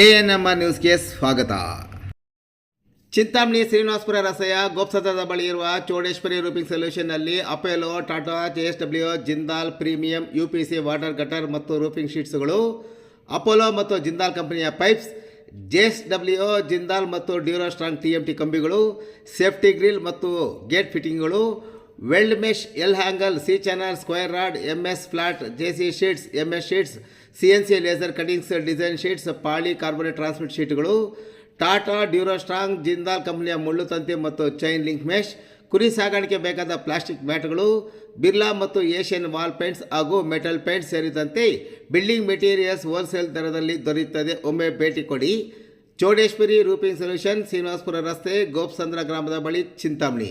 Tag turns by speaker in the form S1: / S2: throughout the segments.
S1: A N M R ನ್ಯೂಸ್ಗೆ ಸ್ವಾಗತ. ಚಿಂತಾಮಣಿ ಶ್ರೀನಿವಾಸಪುರ ರಸ್ತೆಯ ಗೋಪ್ಸತ್ರದ ಬಳಿ ಇರುವ Chowdeshwari roofing ಸೊಲ್ಯೂಷನ್ನಲ್ಲಿ Apollo Tata, J S W, Jindal, premium, U P C, water gutter ಮತ್ತು ರೂಫಿಂಗ್ ಶೀಟ್ಸ್ಗಳು ಅಪೋಲೋ ಮತ್ತು ಜಿಂದಾಲ್ ಕಂಪನಿಯ pipes, J S W, Jindal ಮತ್ತು Duro strong T M T ಕಂಬಿಗಳು, safety grill ಮತ್ತು gate ಫಿಟ್ಟಿಂಗ್ಗಳು weld mesh L angle C channel square rod M S flat J C sheets M S sheets C N C laser cuttings design sheets polycarbonate transmit ಶೀಟ್ಗಳು Tata Duro strong Jindal ಕಂಪ್ನಿಯ ಮುಳ್ಳು ತಂತಿ ಮತ್ತು chain link mesh ಕುರಿ ಸಾಗಾಣಿಕೆ ಬೇಕಾದ plastic ಮ್ಯಾಟ್ಗಳು ಬಿರ್ಲಾ ಮತ್ತು Asian wall paints ಹಾಗೂ ಮೆಟಲ್ ಪೇಂಟ್ಸ್ ಸೇರಿದಂತೆ ಬಿಲ್ಡಿಂಗ್ ಮೆಟೀರಿಯಲ್ಸ್ ಹೋಲ್ಸೇಲ್ ದರದಲ್ಲಿ ದೊರೆಯುತ್ತದೆ. ಒಮ್ಮೆ ಭೇಟಿ ಕೊಡಿ. ಚೌಡೇಶ್ವರಿ ರೂಪಿಂಗ್ ಸೊಲ್ಯೂಷನ್ ಶ್ರೀನಿವಾಸಪುರ ರಸ್ತೆ ಗೋಪ್ಸಂದ್ರ ಗ್ರಾಮದ ಬಳಿ Chintamani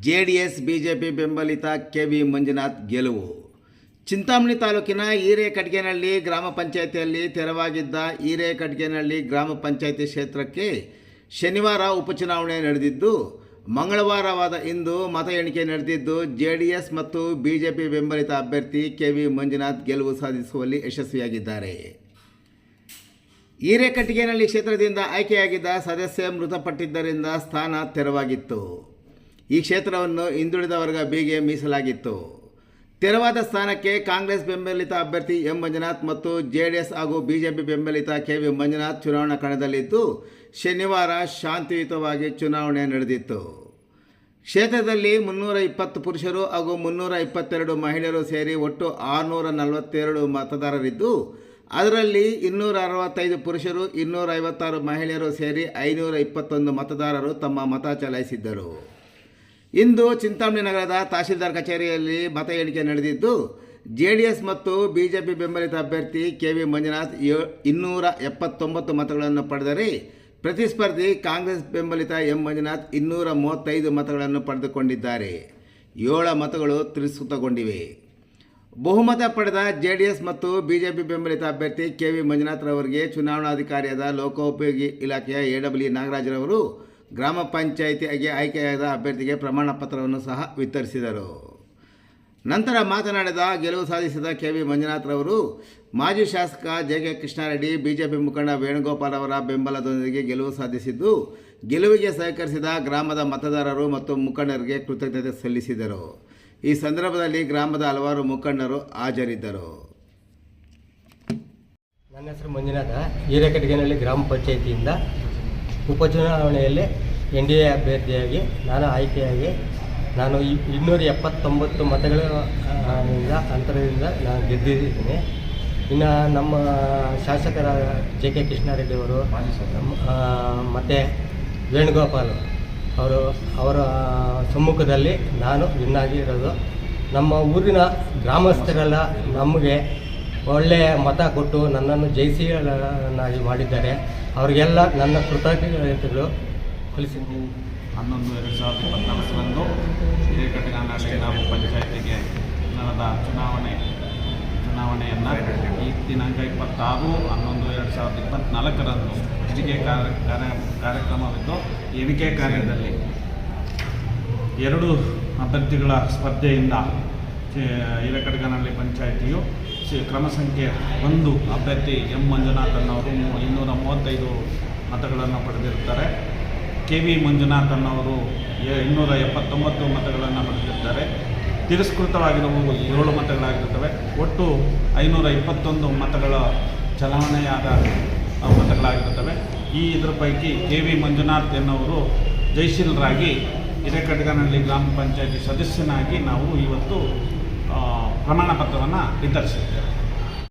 S1: J D S B ಬೆಂಬಲಿತ ಕೆ ವಿ ಮಂಜುನಾಥ್ ಗೆಲುವು. ಚಿಂತಾಮಣಿ ತಾಲೂಕಿನ ಈರೆ ಗ್ರಾಮ ಪಂಚಾಯತಿಯಲ್ಲಿ ತೆರವಾಗಿದ್ದ ಈರೆ ಗ್ರಾಮ ಪಂಚಾಯಿತಿ ಕ್ಷೇತ್ರಕ್ಕೆ ಶನಿವಾರ ಉಪಚುನಾವಣೆ ನಡೆದಿದ್ದು, ಮಂಗಳವಾರವಾದ ಇಂದು ಮತ ಎಣಿಕೆ ನಡೆದಿದ್ದು ಜೆ ಡಿ ಎಸ್ ಮತ್ತು ಬಿ ಬೆಂಬಲಿತ ಅಭ್ಯರ್ಥಿ ಕೆ ವಿ ಮಂಜುನಾಥ್ ಗೆಲುವು ಸಾಧಿಸುವಲ್ಲಿ ಯಶಸ್ವಿಯಾಗಿದ್ದಾರೆ. ಹಿರೇಕಟ್ಟಿಗೆನಹಳ್ಳಿ ಕ್ಷೇತ್ರದಿಂದ ಆಯ್ಕೆಯಾಗಿದ್ದ ಸದಸ್ಯ ಮೃತಪಟ್ಟಿದ್ದರಿಂದ ಸ್ಥಾನ ತೆರವಾಗಿತ್ತು. ಈ ಕ್ಷೇತ್ರವನ್ನು ಹಿಂದುಳಿದ ವರ್ಗ ಬಿಗೆ ಮೀಸಲಾಗಿತ್ತು. ತೆರವಾದ ಸ್ಥಾನಕ್ಕೆ ಕಾಂಗ್ರೆಸ್ ಬೆಂಬಲಿತ ಅಭ್ಯರ್ಥಿ ಎಂ ಮಂಜುನಾಥ್ ಮತ್ತು ಜೆ ಡಿ ಎಸ್ ಹಾಗೂ ಬಿಜೆಪಿ ಬೆಂಬಲಿತ ಕೆ ವಿ ಮಂಜುನಾಥ್ ಚುನಾವಣಾ ಕಣದಲ್ಲಿದ್ದು, ಶನಿವಾರ ಶಾಂತಿಯುತವಾಗಿ ಚುನಾವಣೆ ನಡೆದಿತ್ತು. ಕ್ಷೇತ್ರದಲ್ಲಿ ಮುನ್ನೂರ ಇಪ್ಪತ್ತು ಪುರುಷರು ಹಾಗೂ ಮುನ್ನೂರ ಇಪ್ಪತ್ತೆರಡು ಮಹಿಳೆಯರು ಸೇರಿ ಒಟ್ಟು ಆರುನೂರ ನಲವತ್ತೆರಡು ಮತದಾರರಿದ್ದು, ಅದರಲ್ಲಿ ಇನ್ನೂರ ಅರವತ್ತೈದು ಪುರುಷರು, ಇನ್ನೂರ ಐವತ್ತಾರು ಮಹಿಳೆಯರು ಸೇರಿ ಐನೂರ ಇಪ್ಪತ್ತೊಂದು ಮತದಾರರು ತಮ್ಮ ಮತ ಚಲಾಯಿಸಿದ್ದರು. ಇಂದು ಚಿಂತಾಮಣಿ ನಗರದ ತಹಶೀಲ್ದಾರ್ ಕಚೇರಿಯಲ್ಲಿ ಮತ ಎಣಿಕೆ ನಡೆದಿದ್ದು ಜೆ ಡಿ ಎಸ್ ಮತ್ತು ಬಿ ಬೆಂಬಲಿತ ಅಭ್ಯರ್ಥಿ ಕೆ ವಿ ಮಂಜುನಾಥ್ ಇನ್ನೂರ ಎಪ್ಪತ್ತೊಂಬತ್ತು ಮತಗಳನ್ನು ಪಡೆದರೆ ಪ್ರತಿಸ್ಪರ್ಧಿ ಕಾಂಗ್ರೆಸ್ ಬೆಂಬಲಿತ ಎಂ. ಮಂಜುನಾಥ್ ಇನ್ನೂರ ಮೂವತ್ತೈದು ಮತಗಳನ್ನು ಪಡೆದುಕೊಂಡಿದ್ದಾರೆ. ಏಳು ಮತಗಳು ತಿರಸ್ಕೃತಗೊಂಡಿವೆ. ಬಹುಮತ ಪಡೆದ ಜೆ ಡಿ ಎಸ್ ಮತ್ತು ಬಿಜೆಪಿ ಬೆಂಬಲಿತ ಅಭ್ಯರ್ಥಿ ಕೆ ವಿ ಮಂಜುನಾಥ್ರವರಿಗೆ ಚುನಾವಣಾಧಿಕಾರಿಯಾದ ಲೋಕೋಪಯೋಗಿ ಇಲಾಖೆಯ ಎ ಡಬ್ಲ್ಯೂ ನಾಗರಾಜರವರು ಗ್ರಾಮ ಪಂಚಾಯಿತಿಯಾಗಿ ಆಯ್ಕೆಯಾದ ಅಭ್ಯರ್ಥಿಗೆ ಪ್ರಮಾಣ ಪತ್ರವನ್ನು ಸಹ ವಿತರಿಸಿದರು. ನಂತರ ಮಾತನಾಡಿದ ಗೆಲುವು ಸಾಧಿಸಿದ ಕೆ ವಿ ಮಂಜುನಾಥ್ರವರು ಮಾಜಿ ಶಾಸಕ ಜೆ ಕೆ ಕೃಷ್ಣಾರೆಡ್ಡಿ, ಬಿಜೆಪಿ ಮುಖಂಡ ವೇಣುಗೋಪಾಲ್ ಅವರ ಬೆಂಬಲದೊಂದಿಗೆ ಗೆಲುವು ಸಾಧಿಸಿದ್ದು, ಗೆಲುವಿಗೆ ಸಹಕರಿಸಿದ ಗ್ರಾಮದ ಮತದಾರರು ಮತ್ತು ಮುಖಂಡರಿಗೆ ಕೃತಜ್ಞತೆ ಸಲ್ಲಿಸಿದರು. ಈ ಸಂದರ್ಭದಲ್ಲಿ ಗ್ರಾಮದ ಹಲವಾರು ಮುಖಂಡರು ಹಾಜರಿದ್ದರು.
S2: ನನ್ನ ಹೆಸರು ಮಂಜುನಾಥ. ಹಿರೇಕಟ್ಟಿಗೆನಲ್ಲಿ ಗ್ರಾಮ ಪಂಚಾಯಿತಿಯಿಂದ ಉಪಚುನಾವಣೆಯಲ್ಲಿ ಎನ್ ಡಿ ಎ ಅಭ್ಯರ್ಥಿಯಾಗಿ, ನಾನು ಆಯ್ಕೆಯಾಗಿ, ನಾನು ಇನ್ನೂರ ಎಪ್ಪತ್ತೊಂಬತ್ತು ಮತಗಳ ಅಂತರದಿಂದ ನಾನು ಗೆದ್ದಿದ್ದೀನಿ. ಇನ್ನು ನಮ್ಮ ಶಾಸಕರ ಜೆ ಕೆ ಕೃಷ್ಣಾರೆಡ್ಡಿ ಅವರು ಮತ್ತು ವೇಣುಗೋಪಾಲ್ ಅವರು, ಅವರ ಸಮ್ಮುಖದಲ್ಲಿ ನಾನು ವಿನ್ನಾಗಿರೋದು ನಮ್ಮ ಊರಿನ ಗ್ರಾಮಸ್ಥರೆಲ್ಲ ನಮಗೆ ಒಳ್ಳೆಯ ಮತ ಕೊಟ್ಟು ನನ್ನನ್ನು ಜಯಿಸಿ ಮಾಡಿದ್ದಾರೆ. ಅವರಿಗೆಲ್ಲ ನನ್ನ ಕೃತಜ್ಞತೆಗಳು ಕಲಿಸಿದ್ದೀನಿ
S3: ಹನ್ನೊಂದು, ಎರಡು ಸಾವಿರದ ಇಪ್ಪತ್ನಾಲ್ಕರಂದು ಹಿರೇಕಟ್ಟಿಗಾನಹಳ್ಳಿ ಗ್ರಾಮ ಪಂಚಾಯತಿಗೆ ನಡೆದ ಚುನಾವಣೆ, ಚುನಾವಣೆಯನ್ನು ಈ ದಿನಾಂಕ ಇಪ್ಪತ್ತಾರು, ಹನ್ನೊಂದು, ಎರಡು ಸಾವಿರದ ಇಪ್ಪತ್ತ್ನಾಲ್ಕರಂದು ಎಣಿಕೆ ಕಾರ್ಯ ಕಾರ್ಯ, ಕಾರ್ಯಕ್ರಮವಿದ್ದು, ಎಣಿಕೆ ಕಾರ್ಯದಲ್ಲಿ ಎರಡು ಅಭ್ಯರ್ಥಿಗಳ ಸ್ಪರ್ಧೆಯಿಂದ ಹಿರೇಕಟ್ಟಗನಹಳ್ಳಿ ಪಂಚಾಯಿತಿಯು ಕ್ರಮ ಸಂಖ್ಯೆ ಒಂದು ಅಭ್ಯರ್ಥಿ ಎಂ ಮಂಜುನಾಥನ್ ಅವರು ಇನ್ನೂರ ಮೂವತ್ತೈದು ಮತಗಳನ್ನು ಪಡೆದಿರ್ತಾರೆ ಕೆ ವಿ ಮಂಜುನಾಥ್ ಎ- ಇನ್ನೂರ ಎಪ್ಪತ್ತೊಂಬತ್ತು ಮತಗಳನ್ನು ಪಡೆದಿರ್ತಾರೆ ತಿರಸ್ಕೃತವಾಗಿರುವವು ಏಳು ಮತಗಳಾಗಿರ್ತವೆ ಒಟ್ಟು ಐನೂರ ಇಪ್ಪತ್ತೊಂದು ಮತಗಳ ಚಲಾವಣೆಯಾದ ಮತಗಳಾಗಿರ್ತವೆ ಈ ಇದರ ಪೈಕಿ ಕೆ ವಿ ಮಂಜುನಾಥ್ ಎನ್ನುವರು ಜಯಶೀಲರಾಗಿ ಹಿರೇಕಡ್ಗನಹಳ್ಳಿ ಗ್ರಾಮ ಪಂಚಾಯಿತಿ ಸದಸ್ಯನಾಗಿ ನಾವು ಇವತ್ತು ಪ್ರಮಾಣಪತ್ರವನ್ನು ಪ್ರಮಾಣ ಪತ್ರವನ್ನು ವಿತರಿಸಿದ್ದೇವೆ.